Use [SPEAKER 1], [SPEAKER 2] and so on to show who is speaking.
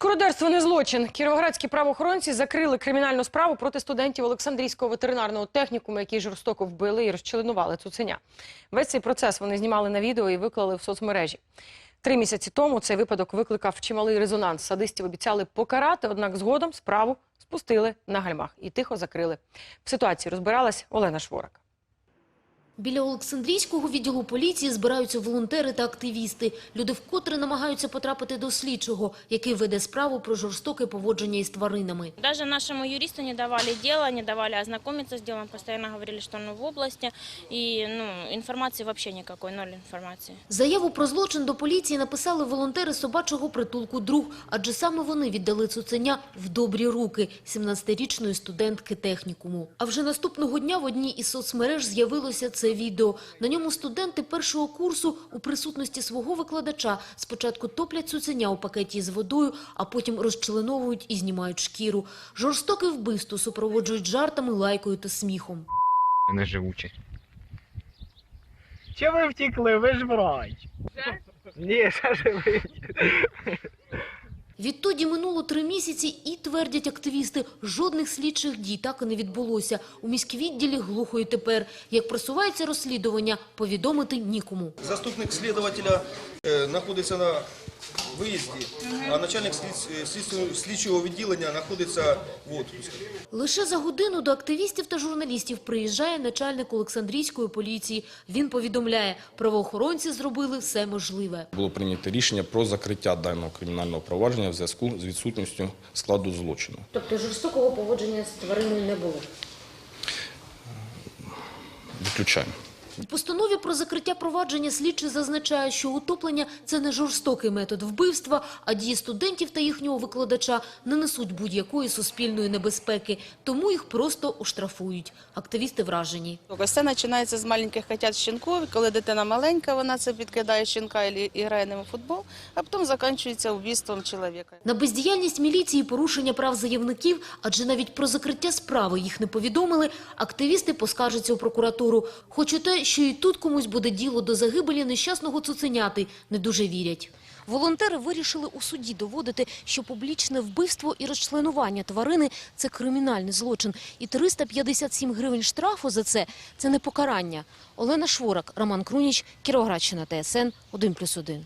[SPEAKER 1] Скородерство не злочин. Кіровоградські правоохоронці закрили кримінальну справу проти студентів Олександрійського ветеринарного технікуму, які жорстоко вбили і розчленували цуценя. Весь цей процес вони знімали на відео і виклали в соцмережі. Три місяці тому цей випадок викликав чималий резонанс. Садистів обіцяли покарати, однак згодом справу спустили на гальмах і тихо закрили. В ситуації розбиралась Олена Шворак.
[SPEAKER 2] Біля Олександрійського відділу поліції збираються волонтери та активісти. Люди вкотре намагаються потрапити до слідчого, який веде справу про жорстоке поводження із тваринами.
[SPEAKER 3] Даже нашему юристу не давали дело, не давали ознакомиться с делом, постоянно говорили, что оно в области, и ну, информации вообще никакой, ноль информации.
[SPEAKER 2] Заяву про злочин до поліції написали волонтери собачого притулку «Друг», адже саме вони віддали цуценя в добрі руки 17-річної студентки технікуму. А вже наступного дня в одній із соцмереж з'явилося це відео. На ньому студенти першого курсу у присутності свого викладача спочатку топлять цуценя у пакеті з водою, а потім розчленовують і знімають шкіру. Жорстоке вбивство супроводжують жартами, лайкою та сміхом.
[SPEAKER 4] не живучі.
[SPEAKER 5] Чи ви втікли? Ви ж врач. Ні, ще живий.
[SPEAKER 2] Відтоді минуло три місяці і, твердять активісти, жодних слідчих дій так і не відбулося. У міськвідділі глухо і тепер. Як просувається розслідування, повідомити нікому.
[SPEAKER 6] Заступник слідувателя е, знаходиться на виїзді, а начальник слід- е, слідчого- відділення знаходиться в відпуску.
[SPEAKER 2] Лише за годину до активістів та журналістів приїжджає начальник Олександрійської поліції. Він повідомляє, правоохоронці зробили все можливе.
[SPEAKER 7] Було прийнято рішення про закриття даного кримінального провадження в зв'язку з відсутністю складу злочину.
[SPEAKER 2] Тобто жорстокого поводження з твариною не було?
[SPEAKER 7] Виключаємо.
[SPEAKER 2] У постанові про закриття провадження слідчий зазначає, що утоплення – це не жорстокий метод вбивства, а дії студентів та їхнього викладача не несуть будь-якої суспільної небезпеки, тому їх просто оштрафують. Активісти вражені.
[SPEAKER 8] Все починається з маленьких котят щенків, коли дитина маленька, вона це підкидає щенка і і грає ним у футбол, а потім закінчується вбивством чоловіка.
[SPEAKER 2] На бездіяльність міліції, порушення прав заявників, адже навіть про закриття справи їх не повідомили, активісти поскаржаться у прокуратуру. Хоч у те, що і тут комусь буде діло до загибелі нещасного цуценяти, не дуже вірять. Волонтери вирішили у суді доводити, що публічне вбивство і розчленування тварини – це кримінальний злочин. І 357 гривень штрафу за це – це не покарання. Олена Шворак, Роман Круніч, Кіровоградщина, ТСН, 1+,1.